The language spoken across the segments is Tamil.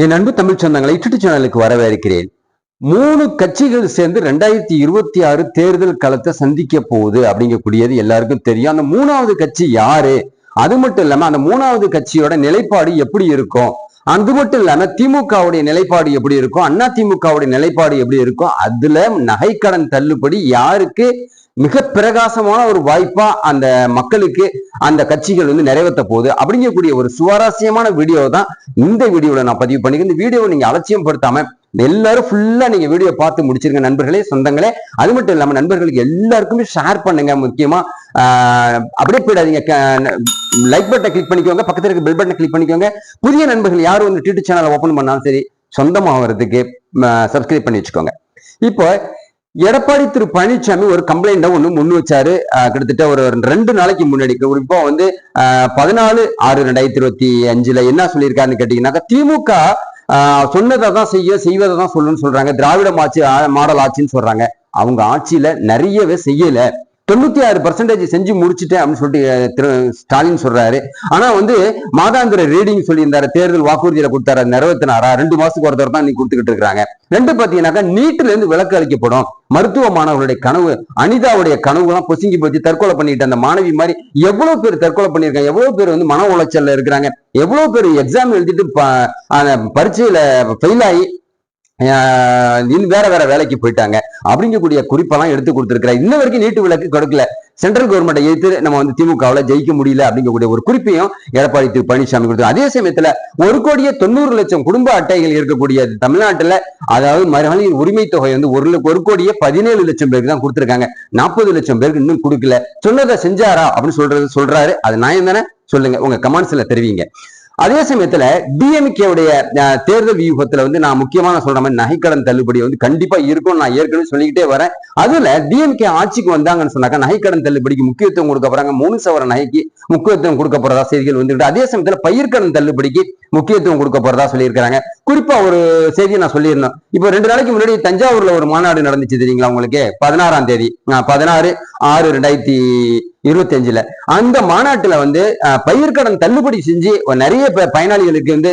என் அன்பு தமிழ் சொந்தங்களை யூடியூப் சேனலுக்கு வரவேற்கிறேன். மூணு கட்சிகள் சேர்ந்து ரெண்டாயிரத்தி இருபத்தி ஆறு தேர்தல் களத்தை சந்திக்க போகுது அப்படிங்கக்கூடியது எல்லாருக்கும் தெரியும். அந்த மூணாவது கட்சி யாரு? அது மட்டும் இல்லாம அந்த மூணாவது கட்சியோட நிலைப்பாடு எப்படி இருக்கும்? அது மட்டும் இல்லாம திமுகவுடைய நிலைப்பாடு எப்படி இருக்கும்? அண்ணா திமுகவுடைய நிலைப்பாடு எப்படி இருக்கும்? அதுல நகைக்கடன் தள்ளுபடி யாருக்கு மிக பிரகாசமான ஒரு வாய்ப்பா அந்த மக்களுக்கு அந்த கட்சிகள் வந்து நிறைவேற்ற போகுது. அப்படிங்கக்கூடிய ஒரு சுவாரஸ்யமான வீடியோ தான் இந்த வீடியோவில் நான் பதிவு பண்ணிக்கிறேன். இந்த வீடியோவை நீங்க அலட்சியம் படுத்தாம எல்லாரும் ஃபுல்லா நீங்க வீடியோ பார்த்து முடிச்சிருங்க நண்பர்களே சொந்தங்களே. அது மட்டும் இல்லாம நண்பர்களுக்கு எல்லாருக்குமே ஷேர் பண்ணுங்க முக்கியமா. அப்படியே போயிடாதீங்க. லைக் பட்டனை கிளிக் பண்ணிக்கோங்க. பக்கத்துல இருக்க பெல் பட்டனை கிளிக் பண்ணிக்கோங்க. புதிய நண்பர்கள் யாரும் வந்து யூடியூப் சேனலை ஓப்பன் பண்ணாலும் சரி சொந்தமாகறதுக்கு சப்ஸ்கிரைப் பண்ணி வச்சுக்கோங்க. இப்போ எடப்பாடி திரு பழனிசாமி ஒரு கம்ப்ளைண்ட ஒன்று முன் வச்சாரு. கிட்டத்தட்ட ஒரு ரெண்டு நாளைக்கு முன்னாடி. ஒரு இப்போ வந்து பதினாலு ஆறு ரெண்டாயிரத்தி இருபத்தி அஞ்சுல என்ன சொல்லியிருக்காருன்னு கேட்டீங்கன்னாக்கா திமுக சொன்னதை தான் செய்ய செய்வதை தான் சொல்லணும்னு சொல்றாங்க. திராவிட ஆட்சி ஆ- மாடல் ஆட்சின்னு சொல்றாங்க. அவங்க ஆட்சியில நிறையவே செய்யல. தொண்ணூத்தி ஆறு பர்சன்டேஜ் செஞ்சு முடிச்சிட்டேன் அப்படின்னு சொல்லிட்டு திரு ஸ்டாலின் சொல்றாரு. ஆனா வந்து மாதாந்திர ரீடிங் சொல்லியிருந்தாரு. தேர்தல் வாக்குறுதியில கொடுத்தாரு. நிறைவேற்றினாரா ரெண்டு மாசத்துக்கு ஒருத்தர் தான் நீ கொடுத்துக்கிட்டு இருக்காங்க ரெண்டு பாத்தீங்கன்னாக்கா நீட்டுல இருந்து விலக்கு அளிக்கப்படும். மருத்துவ மாணவர்களுடைய கனவு அனிதாவுடைய கனவு எல்லாம் பொசுங்கி போச்சு. தற்கொலை பண்ணிட்டு அந்த மாணவி மாதிரி எவ்வளவு பேர் தற்கொலை பண்ணியிருக்காங்க. எவ்வளவு பேர் வந்து மன உளைச்சல்ல இருக்கிறாங்க. எவ்வளவு பேர் எக்ஸாம் எழுதிட்டு ப- அந்த பரீட்சையில ஃபெயில் ஆகி வேற வேற வேலைக்கு போயிட்டாங்க. அப்படிங்கக்கூடிய குறிப்பெல்லாம் எடுத்து கொடுத்துருக்கிறார். இன்ன வரைக்கும் நீட்டு விளக்கு கொடுக்கல. சென்ட்ரல் கவர்மெண்ட்டை எதிர்த்து நம்ம வந்து திமுகவுல ஜெயிக்க முடியல அப்படிங்கக்கூடிய ஒரு குறிப்பையும் எடப்பாடி திரு பழனிசாமி கொடுத்து அதே சமயத்துல ஒரு கோடியே தொண்ணூறு லட்சம் குடும்ப அட்டைகள் இருக்கக்கூடிய தமிழ்நாட்டுல அதாவது மகளிர் உரிமை தொகை வந்து ஒரு ஒரு கோடியே பதினேழு லட்சம் பேருக்கு தான் கொடுத்துருக்காங்க. நாற்பது லட்சம் பேருக்கு இன்னும் கொடுக்கல. சொன்னதை செஞ்சாரா அப்படின்னு சொல்றது சொல்றாரு. அது நியாயம் தானே? சொல்லுங்க. உங்க கமெண்ட்ஸ்ல தெரிவிங்க. அதே சமயத்துல டிஎம்கேவுடைய தேர்தல் வியூகத்துல வந்து நான் முக்கியமான சொல்ற மாதிரி நகைக்கடன் தள்ளுபடி வந்து கண்டிப்பா இருக்கும் நான் ஏற்கனவே சொல்லிக்கிட்டே வரேன். அதுல டிஎம்கே ஆட்சிக்கு வந்தாங்கன்னு சொன்னாக்கா நகைக்கடன் தள்ளுபடிக்கு முக்கியத்துவம் கொடுக்க போறாங்க. மூணு சவர நகைக்கு முக்கியத்துவம் கொடுக்க போறதா செய்திகள் வந்துட்டு அதே சமயத்துல பயிர்க்கடன் தள்ளுபடிக்கு முக்கியத்துவம் கொடுக்க போறதா சொல்லியிருக்காங்க குறிப்பா ஒரு செய்தியை நான் சொல்லியிருந்தேன். இப்போ ரெண்டு நாளைக்கு முன்னாடி தஞ்சாவூர்ல ஒரு மாநாடு நடந்துச்சு தெரியுங்களா உங்களுக்கு? பதினாறாம் தேதி. பதினாறு ஆறு ரெண்டாயிரத்தி இருபத்தி அஞ்சுல அந்த மாநாட்டுல வந்து பயிர்க்கடன் தள்ளுபடி செஞ்சு நிறைய பயனாளிகளுக்கு வந்து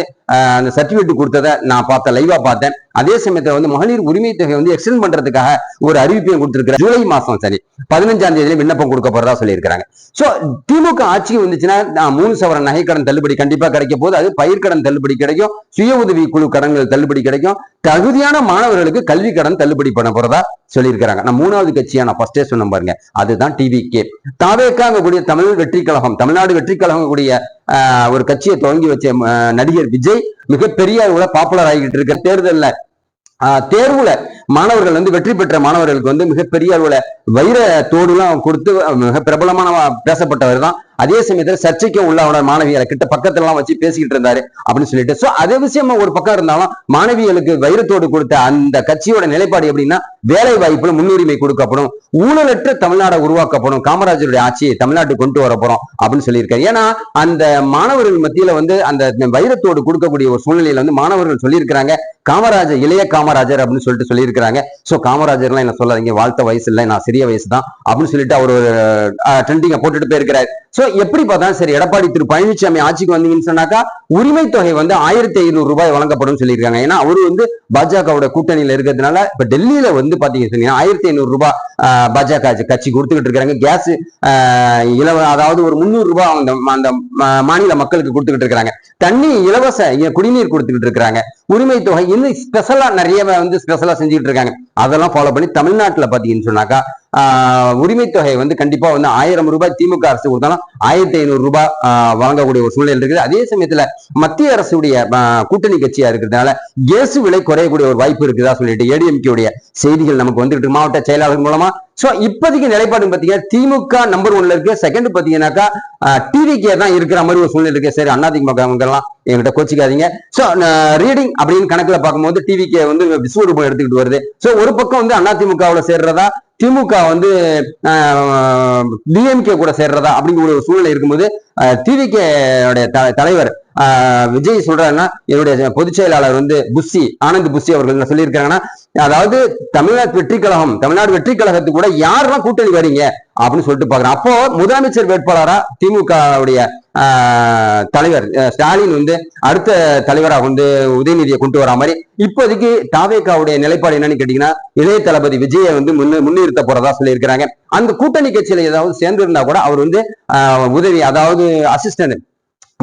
அந்த சர்டிபிகேட் கொடுத்ததை நான் பார்த்தேன் லைவா பார்த்தேன். அதே சமயத்துல வந்து மகளிர் உரிமை தொகை வந்து எக்ஸ்டென் பண்றதுக்காக ஒரு அறிவிப்பையும் கொடுத்திருக்கிற ஜூலை மாசம் சரி. பதினஞ்சாம் தேதியில விண்ணப்பம் கொடுக்க போறதா சொல்லியிருக்காங்க சோ திமுக ஆட்சி வந்துச்சுன்னா நான் மூணு சவர நகைக்கடன் தள்ளுபடி கண்டிப்பா கிடைக்க போது அது பயிர்க்கடன் தள்ளுபடி கிடைக்கும். சுய உதவி குழு கடன்கள் தள்ளுபடி கிடைக்கும். தகுதியான மாணவர்களுக்கு கல்வி கடன் தள்ளுபடி பண்ண போறதா சொல்லியிருக்கிறாங்க. நான் மூணாவது கட்சியா நான் ஃபர்ஸ்டே சொன்ன பாருங்க. அதுதான் டிவிகே தாவேக்காங்க கூடிய தமிழ் வெற்றி கழகம் தமிழ்நாடு வெற்றி கழகம் கூடிய ஆஹ், ஒரு கட்சியை தொடங்கி வச்ச நடிகர் விஜய் மிகப்பெரிய அளவுல பாப்புலர் ஆகிட்டு இருக்க தேர்தல்ல. ஆஹ், தேர்வுல மாணவர்கள் வந்து வெற்றி பெற்ற மாணவர்களுக்கு வந்து மிகப்பெரிய அளவுல வைர தோடுலாம் கொடுத்து மிக பிரபலமான பேசப்பட்டவர் தான் அதே சமயத்துல சர்ச்சைக்கு உள்ளவன மாணவிகளை கிட்ட பக்கத்துல எல்லாம் வச்சு பேசிக்கிட்டு இருந்தாரு அப்படின்னு சொல்லிட்டு. சோ அதே விஷயமா ஒரு பக்கம் இருந்தாலும் மாணவிகளுக்கு வைரத்தோடு கொடுத்த அந்த கட்சியோட நிலைப்பாடு எப்படின்னா வேலை வாய்ப்புல முன்னுரிமை கொடுக்கப்படும் ஊழலற்ற தமிழ்நாடு உருவாக்கப்படும் காமராஜருடைய ஆட்சியை தமிழ்நாட்டுக்கு கொண்டு வர போறோம் அப்படின்னு சொல்லியிருக்காரு. ஏன்னா அந்த மாணவர்கள் மத்தியில வந்து அந்த வைரத்தோடு கொடுக்கக்கூடிய ஒரு சூழ்நிலையில வந்து மாணவர்கள் சொல்லியிருக்கிறாங்க காமராஜர் இளைய காமராஜர் அப்படின்னு சொல்லிட்டு சொல்லியிருக்கிறாங்க. சோ காமராஜர்லாம் என்ன சொல்லாதீங்க வாழ்த்த வயசு இல்லை நான் சிறிய வயசு தான் அப்படின்னு சொல்லிட்டு அவர் ஒரு ட்ரெண்டிங்க போட்டுட்டு போயிருக்கிறார். சோ எப்படி பார்த்தா சரி எடப்பாடி திரு பழனிசாமி ஆட்சிக்கு வந்தீங்கன்னு சொன்னாக்கா உரிமை தொகை வந்து ஆயிரத்தி ஐநூறு ரூபாய் வழங்கப்படும் சொல்லியிருக்காங்க. ஏன்னா அவரு வந்து பாஜகவோட கூட்டணியில இருக்கிறதுனால இப்ப டெல்லியில வந்து பாத்தீங்கன்னா ஆயிரத்தி ஐநூறு ரூபாய் பாஜக கட்சி கொடுத்துக்கிட்டு இருக்காங்க. கேஸ் இலவ அதாவது ஒரு முந்நூறு ரூபாய் அந்த அந்த மாநில மக்களுக்கு கொடுத்துக்கிட்டு இருக்கிறாங்க தண்ணி இலவச குடிநீர் கொடுத்துக்கிட்டு இருக்காங்க. உரிமை தொகை இன்னும் ஸ்பெஷலா நிறைய வந்து ஸ்பெஷலா செஞ்சுக்கிட்டு இருக்காங்க. அதெல்லாம் ஃபாலோ பண்ணி தமிழ்நாட்டுல பாத்தீங்கன்னு சொன்னாக்கா உரிமை தொகை வந்து கண்டிப்பா வந்து ஆயிரம் ரூபாய் திமுக அரசு கொடுத்தாலும் ஆயிரத்தி ஐநூறு ரூபாய் வழங்கக்கூடிய ஒரு சூழ்நிலை இருக்குது. அதே சமயத்துல மத்திய அரசுடைய கூட்டணி கட்சியா இருக்கிறதுனால கேசு விலை குறையக்கூடிய ஒரு வாய்ப்பு இருக்குதா சொல்லிட்டு ஏடிஎம்கே உடைய செய்திகள் நமக்கு வந்துட்டு மாவட்ட செயலாளர் மூலமா. சோ இப்போதைக்கு நிலைப்பாடு பாத்தீங்கன்னா திமுக நம்பர் ஒன்ல இருக்கு. செகண்ட் பாத்தீங்கன்னாக்கா டிவிகே தான் இருக்கிற மாதிரி ஒரு சூழ்நிலை இருக்கு. சரி அதிமுக எல்லாம் எங்கிட்ட கோச்சிக்காதீங்க. சோ ரீடிங் அப்படின்னு கணக்குல பார்க்கும்போது டிவிகே வந்து விஸ்வரூபம் எடுத்துக்கிட்டு வருது. சோ ஒரு பக்கம் வந்து அதிமுகவுல சேர்றதா திமுக வந்து டிஎம்கே கூட சேர்றதா அப்படிங்கிற ஒரு சூழ்நிலை இருக்கும்போது டிவிகே தலைவர் விஜய் சொல்றாருன்னா என்னுடைய பொதுச் செயலாளர் வந்து புஷி ஆனந்த் புஷி அவர்கள் என்ன சொல்லியிருக்காங்கன்னா அதாவது தமிழ்நாடு வெற்றி கழகம் தமிழ்நாடு வெற்றி கழகத்துக்கு கூட யாரெல்லாம் கூட்டணி வரீங்க? அப்படின்னு சொல்லிட்டு பாக்குறேன் அப்போ முதலமைச்சர் வேட்பாளரா திமுகவுடைய தலைவர் ஸ்டாலின் வந்து அடுத்த தலைவராக வந்து உதயநிதியை கொண்டு வரா மாதிரி. இப்போதைக்கு தாவேக்காவுடைய நிலைப்பாடு என்னன்னு கேட்டீங்கன்னா இளைய தளபதி விஜயை வந்து முன்னு முன்னிறுத்த போறதா சொல்லியிருக்கிறாங்க. அந்த கூட்டணி கட்சியில ஏதாவது சேர்ந்திருந்தா கூட அவர் வந்து உதவி அதாவது அசிஸ்டன்ட்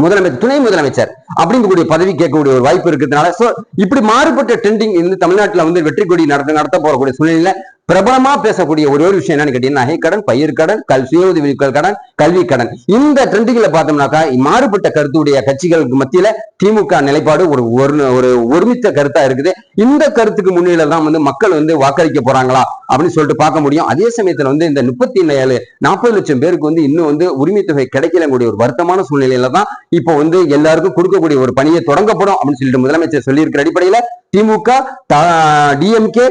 முதலமைச்சர் துணை முதலமைச்சர் அப்படிங்கக்கூடிய பதவி கேட்கக்கூடிய ஒரு வாய்ப்பு இருக்கிறதுனால சோ இப்படி மாறுபட்ட ட்ரெண்டிங் இந்த தமிழ்நாட்டுல வந்து வெற்றி கொடி நடத்த நடத்த போறக்கூடிய சூழ்நிலையில பிரபலமா பேசக்கூடிய ஒரே ஒரு விஷயம் என்னன்னு கேட்டீங்கன்னா நகைக்கடன் பயிர் கடன் கல் சுய உதவி கடன் கல்வி கடன். இந்த ட்ரெண்டுகளை பார்த்தோம்னாக்கா மாறுபட்ட கருத்துடைய கட்சிகளுக்கு மத்தியில திமுக நிலைப்பாடு ஒரு ஒரு ஒரு ஒருமித்த கருத்தா இருக்குது. இந்த கருத்துக்கு முன்னிலை தான் வந்து மக்கள் வந்து வாக்களிக்க போறாங்களா அப்படின்னு சொல்லிட்டு பார்க்க முடியும். அதே சமயத்துல வந்து இந்த முப்பத்தி ஏழு நாற்பது லட்சம் பேருக்கு வந்து இன்னும் வந்து உரிமை தொகை கிடைக்கலக்கூடிய ஒரு வருத்தமான சூழ்நிலையில தான் இப்போ வந்து எல்லாருக்கும் கொடுக்கக்கூடிய ஒரு பணியை தொடங்கப்படும் அப்படின்னு சொல்லிட்டு முதலமைச்சர் சொல்லியிருக்கிற அடிப்படையில திமுக டிஎம்கே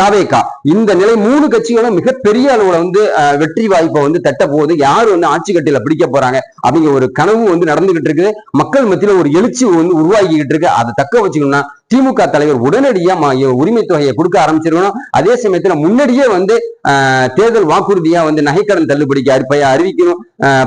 தாவேகா. இந்த நிலை மூணு கட்சிகளும் மிகப்பெரிய அளவுல வந்து வெற்றி வாய்ப்பை வந்து தட்ட போகுது யார் வந்து ஆட்சி கட்டில பிடிக்க போறாங்க? அப்படிங்கிற ஒரு கனவு வந்து நடந்துகிட்டு இருக்குது. மக்கள் மத்தியில ஒரு எழுச்சி வந்து உருவாகிக்கிட்டு இருக்கு. அதை தக்க வச்சுக்கணும்னா திமுக தலைவர் உடனடியா உரிமை தொகையை கொடுக்க ஆரம்பிச்சிருக்கணும். அதே சமயத்துல முன்னாடியே வந்து ஆஹ், தேர்தல் வாக்குறுதியா வந்து நகைக்கடன் தள்ளுபடிக்கு அறி- அறிவிக்கணும்.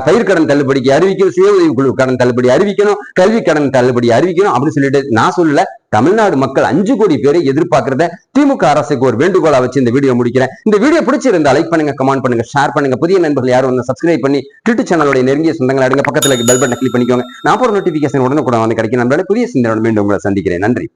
பயிர்க்கடன் தள்ளுபடிக்கு அறிவிக்கணும். சுய உதவி குழு கடன் தள்ளுபடி அறிவிக்கணும். கல்வி கடன் தள்ளுபடி அறிவிக்கணும். அப்படின்னு சொல்லிட்டு நான் சொல்லல. தமிழ்நாடு மக்கள் அஞ்சு கோடி பேரை எதிர்பார்க்கிறத திமுக அரசுக்கு ஒரு வேண்டுகோளா வச்சு இந்த வீடியோ முடிக்கிறேன். இந்த வீடியோ பிடிச்சிருந்தா லைக் பண்ணுங்க கமெண்ட் பண்ணுங்க ஷேர் பண்ணுங்க. புதிய நண்பர்கள் யாரும் வந்து சப்ஸ்கிரைப் பண்ணி ட்விட்டர் சேனலோட நெருங்கிய சொந்தங்கள் அடுங்க பக்கத்துல பெல் பட்டன் கிளிக் பண்ணிக்கோங்க. நான் போற நோட்டிபிகேஷன் உடனே கூட வந்து கிடைக்கும். நம்மளால புதிய சிந்தனை மீண்டும் உங்களை சந்திக்கிறேன். நன்றி.